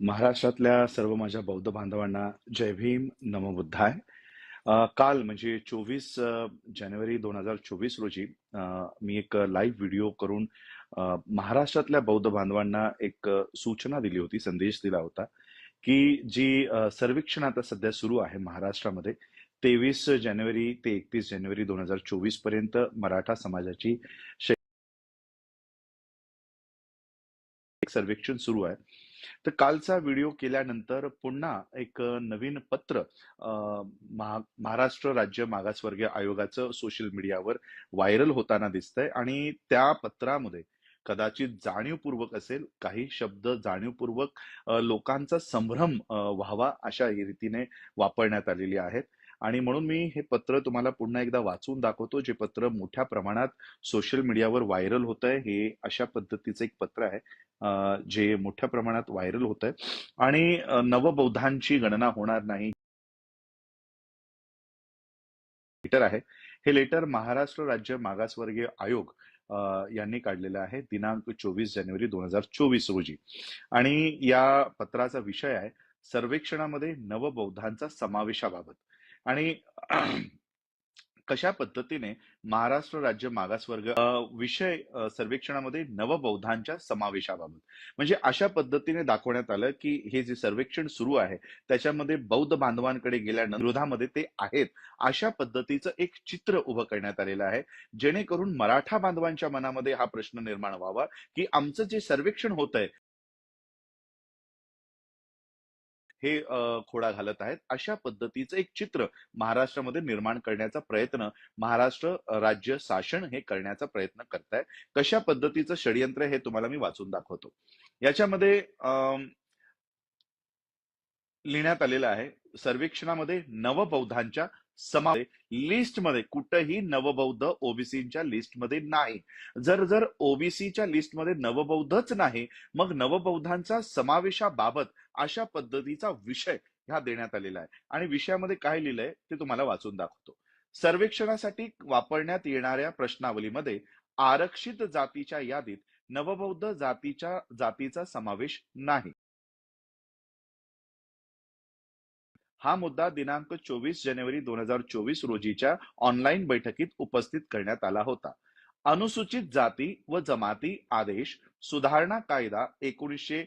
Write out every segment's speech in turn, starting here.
महाराष्ट्रातल्या सर्व माझ्या बौद्ध बांधवांना जय भीम नमो बुद्धाय. काल म्हणजे चोवीस जानेवारी दोन हजार चोवीस रोजी मी एक लाईव्ह व्हिडिओ करून महाराष्ट्रातल्या बौद्ध बांधवांना एक सूचना दिली होती संदेश दिला होता की जी सर्वेक्षण आता सध्या सुरू आहे महाराष्ट्रामध्ये तेवीस जानेवारी ते एकतीस जानेवारी दोन हजार चोवीसपर्यंत मराठा समाजाची सर्वेक्षण सुरू आहे. तर कालचा व्हिडिओ केल्यानंतर पुन्हा एक नवीन पत्र महा- महाराष्ट्र राज्य मागासवर्गीय आयोगाचं सोशल मीडियावर व्हायरल होताना दिसतंय आणि त्या पत्रामध्ये कदाचित जाणीवपूर्वक असेल काही शब्द जाणीवपूर्वक लोकांचा संभ्रम व्हावा अशा रीतीने वापरण्यात आलेली आहेत. आणि म्हणून मी हे पत्र तुम्हाला पुन्हा एकदा वाचून दाखवतो जे पत्र मोठ्या प्रमाणात सोशल मीडियावर व्हायरल होत आहे हे अशा पद्धतीचं एक पत्र आहे जे मोठ्या प्रमाणात व्हायरल होत आहे आणि नवबौद्धांची गणना होणार नाही. लेटर आहे. हे लेटर महाराष्ट्र राज्य मागासवर्गीय आयोग यांनी काढलेलं आहे दिनांक चोवीस जानेवारी दोन हजार चोवीस रोजी. आणि या पत्राचा विषय आहे सर्वेक्षणामध्ये नवबौद्धांचा समावेशाबाबत. आणि कशा पद्धतीने महाराष्ट्र राज्य मागासवर्ग विषय सर्वेक्षणामध्ये नवबौद्धांच्या समावेशाबाबत? म्हणजे अशा पद्धतीने दाखवण्यात आलं की हे जे सर्वेक्षण सुरू आहे त्याच्यामध्ये बौद्ध बांधवांकडे गेल्यानंतर विरोधामध्ये ते आहेत अशा पद्धतीचं एक चित्र उभं करण्यात आलेलं आहे. जेणेकरून मराठा बांधवांच्या मनामध्ये हा प्रश्न निर्माण व्हावा की आमचं जे सर्वेक्षण होत आहे हे खोडा घालत आहेत. अशा पद्धतीचं एक चित्र महाराष्ट्रामध्ये निर्माण करण्याचा प्रयत्न महाराष्ट्र राज्य शासन हे करण्याचा प्रयत्न करत आहे कशा पद्धतीचं षडयंत्र हे तुम्हाला मी वाचून दाखवतो. याच्यामध्ये लिहिण्यात आलेलं आहे सर्वेक्षणामध्ये नवबौद्धांच्या समा लिस्टमध्ये कुठंही नवबौद्ध ओबीसीच्या लिस्टमध्ये नाही. जर जर ओबीसीच्या लिस्टमध्ये नवबौद्धच नाही मग नवबौद्धांचा समावेशाबाबत अशा पद्धतीचा विषय ह्या देण्यात आलेला आहे. आणि विषयामध्ये काय लिहिलंय ते तुम्हाला वाचून दाखवतो. सर्वेक्षणासाठी वापरण्यात येणाऱ्या प्रश्नावलीमध्ये आरक्षित जातीच्या यादीत नवबौद्ध जातीच्या जातीचा समावेश नाही. हा मुद्दा दिनांक चोवीस जानेवारी दोन हजार चोवीस रोजीच्या ऑनलाईन बैठकीत उपस्थित करण्यात आला होता. अनुसूचित जाती व जमाती आदेश सुधारणा कायदा एकोणीसशे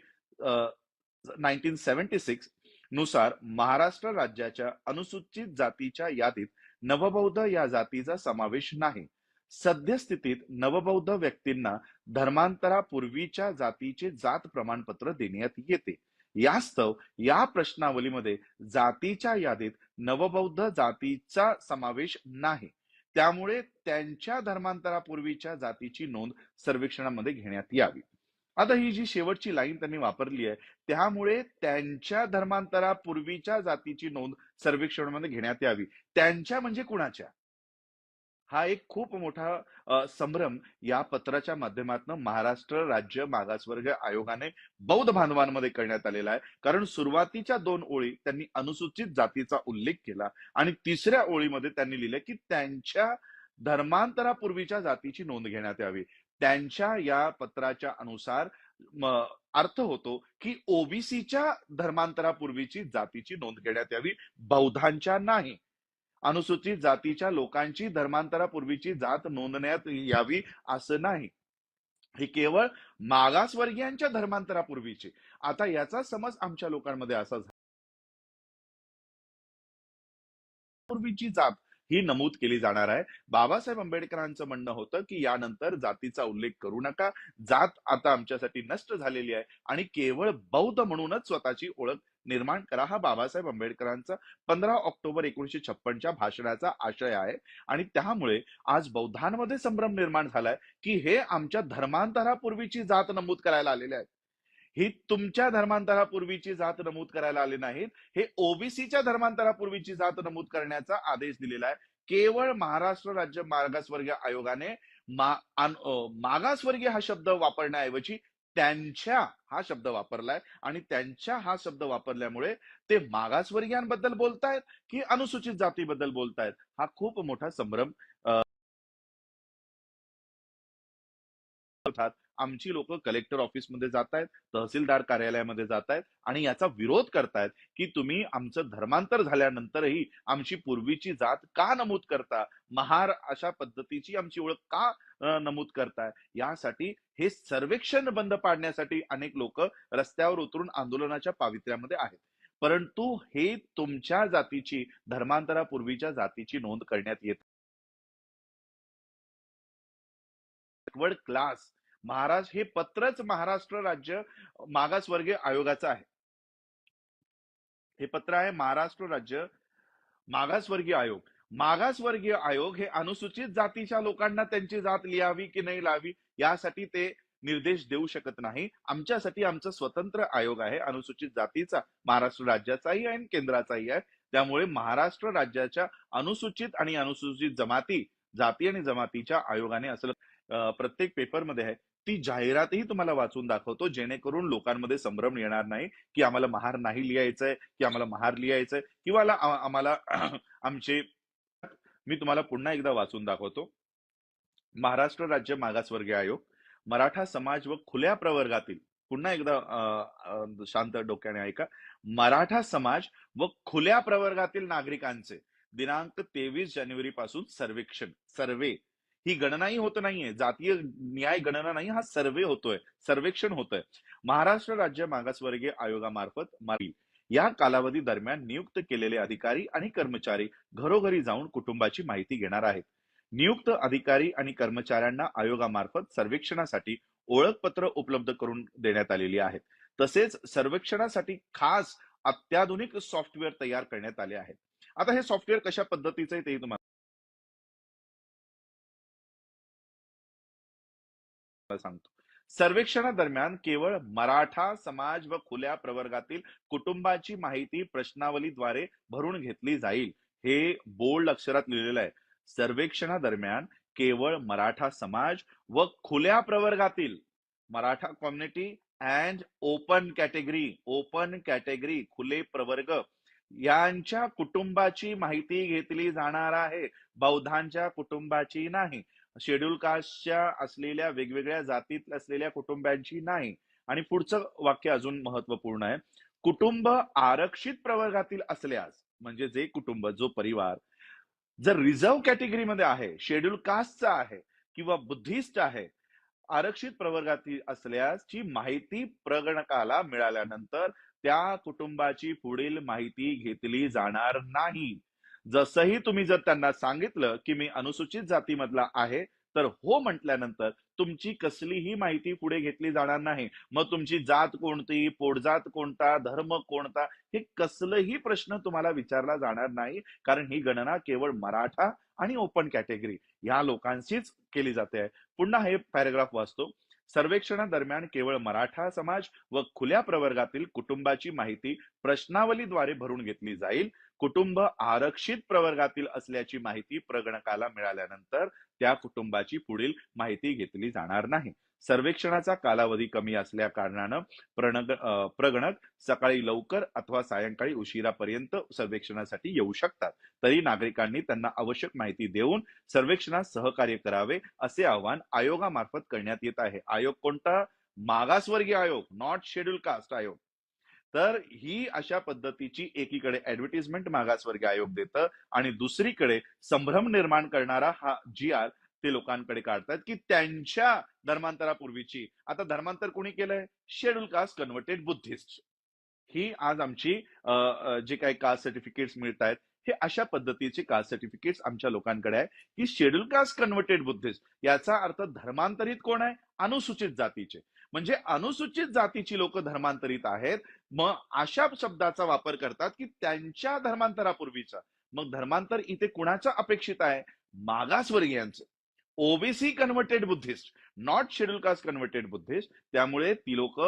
नाईन्टीन सेव्हन्टी सिक्सनुसार महाराष्ट्र राज्याच्या अनुसूचित जातीच्या यादीत नवबौद्ध या जातीचा समावेश नाही. सद्यस्थितीत नवबौद्ध व्यक्तींना धर्मांतरापूर्वीच्या जातीचे जात प्रमाणपत्र देण्यात येते. यास्तव या प्रश्नावलीमध्ये जातीच्या यादीत नवबौद्ध जातीचा समावेश नाही. त्यामुळे त्यांच्या धर्मांतरापूर्वीच्या जातीची नोंद सर्वेक्षणामध्ये घेण्यात यावी. आता ही जी शेवटची लाईन त्यांनी वापरली आहे त्यामुळे त्यांच्या धर्मांतरापूर्वीच्या जातीची नोंद सर्वेक्षणामध्ये घेण्यात यावी. त्यांच्या म्हणजे कुणाच्या? हा एक खूप मोठा संभ्रम या पत्राच्या माध्यमातून महाराष्ट्र राज्य मागासवर्ग आयोगाने बौद्ध बांधवांमध्ये करण्यात आलेला आहे. कारण सुरुवातीच्या दोन ओळी त्यांनी अनुसूचित जातीचा उल्लेख केला आणि तिसऱ्या ओळीमध्ये त्यांनी लिहिले की त्यांच्या धर्मांतरापूर्वीच्या जातीची नोंद घेण्यात यावी. त्यांच्या या पत्राच्या अनुसार अर्थ होतो की ओबीसीच्या धर्मांतरापूर्वीची जातीची नोंद घेण्यात यावी. बौद्धांच्या नाही. अनुसूचित जातीच्या लोकांची धर्मांतरापूर्वीची जात नोंदण्यात यावी असं नाही. हे केवळ मागासवर्गीयांच्या धर्मांतरापूर्वीची. आता याचा समज आमच्या लोकांमध्ये असा झाला. पूर्वीची जात ही नमूद केली जाणार आहे. बाबासाहेब आंबेडकरांचं म्हणणं होतं की यानंतर जातीचा उल्लेख करू नका. जात आता आमच्यासाठी नष्ट झालेली आहे आणि केवळ बौद्ध म्हणूनच स्वतःची ओळख निर्माण करा. हा बाबासाहेब आंबेडकरांचा पंधरा ऑक्टोबर एकोणीशे छप्पनच्या भाषणाचा आशय आहे आणि त्यामुळे आज बौद्धांमध्ये संभ्रम निर्माण झालाय की हे आमच्या धर्मांतरापूर्वीची जात नमूद करायला आलेले आहेत. ही तुमच्या धर्मांतरापूर्वीची जात नमूद करायला आले नाहीत. हे ओबीसीच्या धर्मांतरापूर्वीची जात नमूद करण्याचा आदेश दिलेला आहे. केवळ महाराष्ट्र राज्य मागासवर्गीय आयोगाने मा, मागासवर्गीय हा शब्द वापरण्याऐवजी त्यांच्या हा शब्द वापरलाय आणि त्यांच्या हा शब्द वापरल्यामुळे ते मागासवर्गीयांबद्दल बोलतायत की अनुसूचित जातीबद्दल बोलतायत? हा खूप मोठा संभ्रम विरोधात आमची लोक कलेक्टर ऑफिसमध्ये जात आहेत तहसीलदार कार्यालयामध्ये जात आहेत आणि याचा विरोध करतायत की तुम्ही आमचं धर्मांतर झाल्यानंतरही आमची पूर्वीची जात का नमूद करता? महार अशा पद्धतीची आमची ओळख का नमूद करताय? यासाठी हे सर्वेक्षण बंद पाडण्यासाठी अनेक लोक रस्त्यावर उतरून आंदोलनाच्या पावित्र्यामध्ये आहेत. परंतु हे तुमच्या जातीची धर्मांतरापूर्वीच्या जातीची नोंद करण्यात येत. क्लास महाराज हे पत्रच महाराष्ट्र राज्य मागासवर्गीय आयोगाचं आहे. हे पत्र आहे महाराष्ट्र राज्य मागासवर्गीय आयोग. मागासवर्गीय आयोग हे अनुसूचित जातीच्या लोकांना त्यांची जात लिहावी की नाही लावी यासाठी ते निर्देश देऊ शकत नाही. आमच्यासाठी आमचा स्वतंत्र आयोग आहे अनुसूचित जातीचा महाराष्ट्र राज्याचाही आहे आणि केंद्राचाही आहे. त्यामुळे महाराष्ट्र राज्याच्या अनुसूचित आणि अनुसूचित जमाती जाती आणि जमातीच्या आयोगाने असं प्रत्येक पेपरमध्ये आहे. ती जाहिरातही तुम्हाला वाचून दाखवतो जेणेकरून लोकांमध्ये संभ्रम येणार नाही की आम्हाला महार नाही लिहायचंय की आम्हाला महार लिहायचंय किंवा आम्हाला आमचे मी तुम्हाला पुन्हा एकदा वाचून दाखवतो. महाराष्ट्र राज्य मागासवर्गीय आयोग मराठा समाज व खुल्या प्रवर्गातील पुन्हा एकदा शांत डोक्याने ऐका. मराठा समाज व खुल्या प्रवर्गातील नागरिकांचे दिनांक तेवीस जानेवारी पासून सर्वेक्षण सर्वे ही गणनाही होत नाहीये. जातीय न्याय गणना नाही हा सर्वे होतोय. सर्वेक्षण होतोय. महाराष्ट्र राज्य मागासवर्गीय आयोगामार्फत या कालावधी दरम्यान नियुक्त केलेले अधिकारी आणि कर्मचारी घरोघरी जाऊन कुटुंबाची माहिती घेणार आहेत. नियुक्त अधिकारी आणि कर्मचाऱ्यांना आयोगामार्फत सर्वेक्षणासाठी ओळखपत्र उपलब्ध करून देण्यात आलेली आहेत. तसेच सर्वेक्षणासाठी खास अत्याधुनिक सॉफ्टवेअर तयार करण्यात आले आहेत. आता हे सॉफ्टवेअर कशा पद्धतीचं आहे ते तुम्हाला सांगतो. सर्वेक्षणादरम्यान केवळ मराठा समाज व खुल्या प्रवर्गातील कुटुंबाची माहिती प्रश्नावलीद्वारे भरून घेतली जाईल हे बोल्ड अक्षरात लिहिलेलं आहे. सर्वेक्षणादरम्यान केवळ मराठा समाज व खुल्या प्रवर्गातील Maratha community and open category open category खुले प्रवर्ग यांच्या कुटुंबाची माहिती घेतली जाणार आहे. बौद्धांच्या कुटुंबाची नाही. शेड्यूल कास्टच्या असलेल्या वेगवेगळ्या जातीत असलेल्या कुटुंबांची नाही. आणि पुढचं वाक्य अजून महत्त्वपूर्ण आहे. कुटुंब आरक्षित प्रवर्गातील असल्यास म्हणजे जे कुटुंब जो परिवार जर रिझर्व्ह कॅटेगरीमध्ये आहे शेड्यूल कास्टचा आहे किंवा बुद्धिस्ट आहे आरक्षित प्रवर्गातील असल्यास ची माहिती प्रगणकाला मिळाल्यानंतर त्या कुटुंबाची पुढील माहिती घेतली जाणार नाही. जसंही तुम्ही जर त्यांना सांगितलं की मी अनुसूचित जातीमधला आहे तर हो म्हटल्यानंतर तुमची कसलीही माहिती पुढे घेतली जाणार नाही. मग तुमची जात कोणती पोटजात कोणता धर्म कोणता हे कसलंही प्रश्न तुम्हाला विचारला जाणार नाही. कारण ही गणना केवळ मराठा आणि ओपन कॅटेगरी या लोकांशीच केली जाते. पुन्हा हे पॅरेग्राफ वाचतो. सर्वेक्षणादरम्यान केवळ मराठा समाज व खुल्या प्रवर्गातील कुटुंबाची माहिती प्रश्नावलीद्वारे भरून घेतली जाईल. कुटुंब आरक्षित प्रवर्गातील असल्याची माहिती प्रगणकाला मिळाल्यानंतर त्या कुटुंबाची पुढील माहिती घेतली जाणार नाही. सर्वेक्षणाचा कालावधी कमी असल्या कारणानं प्रणग प्रगणक सकाळी लवकर अथवा सायंकाळी उशिरापर्यंत सर्वेक्षणासाठी येऊ शकतात. तरी नागरिकांनी त्यांना आवश्यक माहिती देऊन सर्वेक्षणात सहकार्य करावे असे आवाहन आयोगामार्फत करण्यात येत आहे. आयोग कोणता? मागासवर्गीय आयोग नॉट शेड्यूल कास्ट आयोग. तर ही अशा पद्धतीची एकीकडे ऍडव्हर्टिजमेंट मागासवर्गीय आयोग देतं आणि दुसरीकडे संभ्रम निर्माण करणारा हा जी आर ते लोकांकडे काढतात की त्यांच्या धर्मांतरापूर्वीची. आता धर्मांतर कोणी केलंय? Schedule caste converted Buddhist. ही आज आमची जे काही कास्ट सर्टिफिकेट्स मिळत आहेत हे अशा पद्धतीचे कास्ट सर्टिफिकेट्स आमच्या लोकांकडे आहे की शेड्यूल कास्ट कन्व्हर्टेड बुद्धिस्ट. याचा अर्थ धर्मांतरित कोण आहे? अनुसूचित जातीचे. म्हणजे अनुसूचित जातीची लोक धर्मांतरित आहेत मग अशा शब्दाचा वापर करतात की त्यांच्या धर्मांतरापूर्वीचा. मग धर्मांतर इथे कुणाचं अपेक्षित आहे? मागासवर्गीयांचं. OBC converted Buddhist not schedule caste converted Buddhist त्यामुळे ती लोक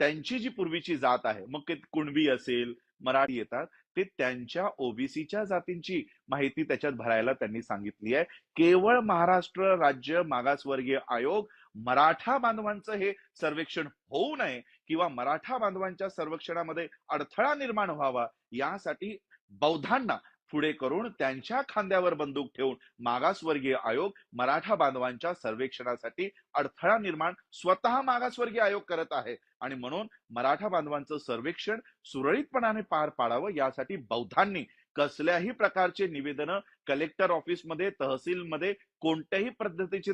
त्यांची जी पूर्वीची जात आहे मग ते कुणबी असेल मराठी येतात ते त्यांच्या ओबीसीच्या जातींची माहिती त्याच्यात भरायला त्यांनी सांगितली आहे. केवळ महाराष्ट्र राज्य मागासवर्गीय आयोग मराठा बांधवांचं हे सर्वेक्षण होऊ नये किंवा मराठा बांधवांच्या सर्वेक्षणामध्ये अडथळा निर्माण व्हावा यासाठी बौद्धांना पुढे करून त्यांच्या खांद्यावर बंदूक ठेवून मागासवर्गीय आयोग मराठा बांधवांच्या सर्वेक्षणासाठी अडथळा निर्माण स्वतः मागासवर्गीय आयोग करत आहे. आणि म्हणून मराठा बांधवांचं सर्वेक्षण सुरळीतपणाने पार पाडावं यासाठी बौद्धांनी कसल्याही प्रकारचे निवेदनं कलेक्टर ऑफिसमध्ये तहसीलमध्ये कोणत्याही पद्धतीची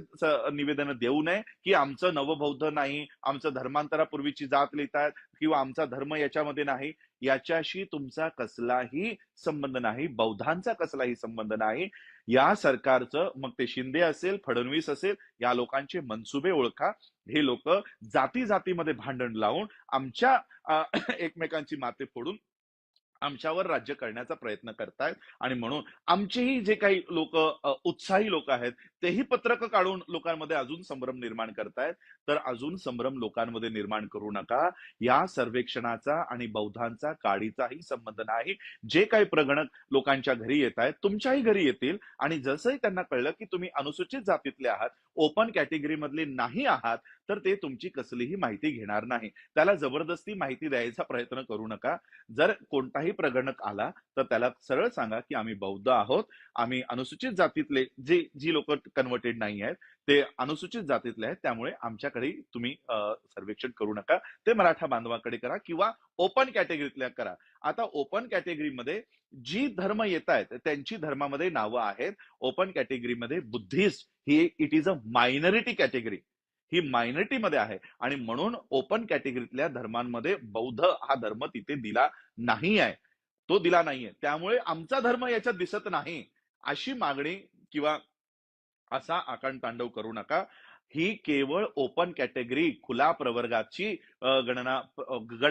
निवेदनं देऊ नये की आमचं नवबौद्ध नाही आमचं धर्मांतरापूर्वीची जात लिहितात किंवा आमचा धर्म याच्यामध्ये नाही. याच्याशी तुमचा कसलाही संबंध नाही बौद्धांचा कसलाही संबंध नाही. या सरकारचं मग ते शिंदे असेल फडणवीस असेल या लोकांचे मनसुबे ओळखा. हे लोक जाती जातीमध्ये भांडण लावून आमच्या एकमेकांची माते फोडून आमच्यावर राज्य करण्याचा प्रयत्न करतायत. आणि म्हणून आमचेही जे काही लोक उत्साही लोक आहेत तेही पत्रक काढून लोकांमध्ये अजून संभ्रम निर्माण करतायत. तर अजून संभ्रम लोकांमध्ये निर्माण करू नका. या सर्वेक्षणाचा आणि बौद्धांचा काडीचाही संबंध नाही. जे काही प्रगणक लोकांच्या घरी येत आहेत तुमच्याही घरी येतील. आणि जसंही त्यांना कळलं की तुम्ही अनुसूचित जातीतले आहात ओपन कॅटेगरी मधले नाही आहात तर ते तुमची कसलीही माहिती घेणार नाही. त्याला जबरदस्ती माहिती द्यायचा प्रयत्न करू नका. जर कोणताही प्रगणक आला तर त्याला सरळ सांगा की आम्ही बौद्ध आहोत. आम्ही अनुसूचित जातीतले जे जी लोक कन्वर्टेड नाही आहेत ते अनुसूचित जातीतले आहेत. त्यामुळे आमच्याकडे तुम्ही सर्वेक्षण करू नका. ते मराठा बांधवाकडे करा किंवा ओपन कॅटेगरीतल्या करा. आता ओपन कॅटेगरीमध्ये जी धर्म येत आहेत त्यांची धर्मामध्ये नावं आहेत. ओपन कॅटेगरीमध्ये Buddhist he it is a minority category ही मायनॉरिटीमध्ये आहे. आणि म्हणून ओपन कॅटेगरीतल्या धर्मांमध्ये बौद्ध हा धर्म तिथे दिला नाही आहे तो दिला नाहीये. त्यामुळे आमचा धर्म याच्यात दिसत नाही अशी मागणी किंवा असा आकांतांडव करू नका. ही केवळ ओपन कॅटेगरी खुला प्रवर्गाची गणना गण